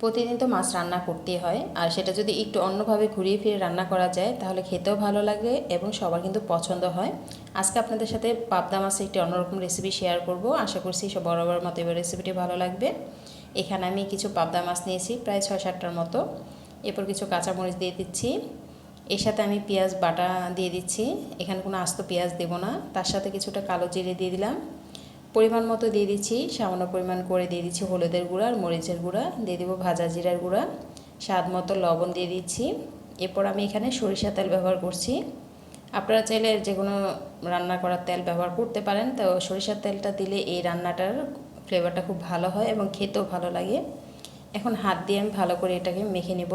প্রতিদিন তো মাছ রান্না করতেই হয়। আর সেটা যদি একটু অন্যভাবে ঘুরিয়ে ফিরে রান্না করা যায়, তাহলে খেতেও ভালো লাগে এবং সবার কিন্তু পছন্দ হয়। আজকে আপনাদের সাথে পাবদা মাছের একটি অন্যরকম রেসিপি শেয়ার করব। আশা করছি সব বরাবর মতো এবার রেসিপিটি ভালো লাগবে। এখানে আমি কিছু পাবদা মাছ নিয়েছি, প্রায় ছয় সাতটার মতো। এরপর কিছু কাঁচামরিচ দিয়ে দিচ্ছি। এর সাথে আমি পেঁয়াজ বাটা দিয়ে দিচ্ছি। এখানে কোনো আস্ত পেঁয়াজ দেবো না। তার সাথে কিছুটা কালো জিরে দিয়ে দিলাম। পরিমাণ মতো দিয়ে দিচ্ছি, সামান্য পরিমাণ করে দিয়ে দিচ্ছি হলুদের গুঁড়া আর মরিচের গুঁড়া। দিয়ে দেবো ভাজা জিরার গুঁড়া। স্বাদ মতো লবণ দিয়ে দিচ্ছি। এরপর আমি এখানে সরিষা তেল ব্যবহার করছি। আপনারা চাইলে যে কোনো রান্না করার তেল ব্যবহার করতে পারেন। তো সরিষার তেলটা দিলে এই রান্নাটার ফ্লেভারটা খুব ভালো হয় এবং খেতেও ভালো লাগে। এখন হাত দিয়ে আমি ভালো করে এটাকে মেখে নেব।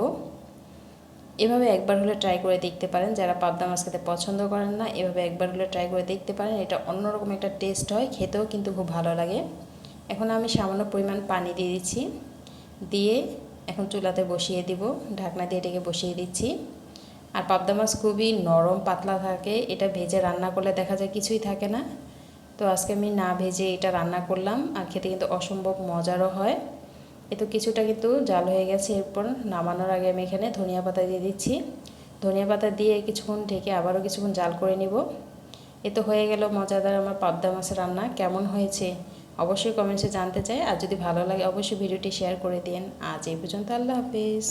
এভাবে একবার হলে ট্রাই করে দেখতে পারেন। যারা পাবদা মাছ খেতে পছন্দ করেন না, এভাবে একবার হলে ট্রাই করে দেখতে পারেন। এটা অন্যরকম একটা টেস্ট হয়, খেতেও কিন্তু খুব ভালো লাগে। এখন আমি সামান্য পরিমাণ পানি দিয়ে দিচ্ছি। দিয়ে এখন চুলাতে বসিয়ে দিব। ঢাকনা দিয়ে এটাকে বসিয়ে দিচ্ছি। আর পাবদা মাছ খুবই নরম, পাতলা থাকে। এটা ভেজে রান্না করলে দেখা যায় কিছুই থাকে না। তো আজকে আমি না ভেজে এটা রান্না করলাম। আর খেতে কিন্তু অসম্ভব মজারও হয়। এ তো কিছুটা কিন্তু জাল হয়ে গেছে, এরপর নামানোর আগে আমি এখানে ধনিয়া পাতা দিয়ে দিচ্ছি। ধনিয়া পাতা দিয়ে কিছুক্ষণ ঢেকে আবারও কিছুক্ষণ জাল করে নিব। এ তো হয়ে গেল মজাদার আমার পাবদা মাছের রান্না, কেমন হয়েছে অবশ্যই কমেন্টসে জানতে চাই, আর যদি ভালো লাগে অবশ্যই ভিডিওটি শেয়ার করে দিন। আজ এই পর্যন্ত আল্লাহ হাফিজ।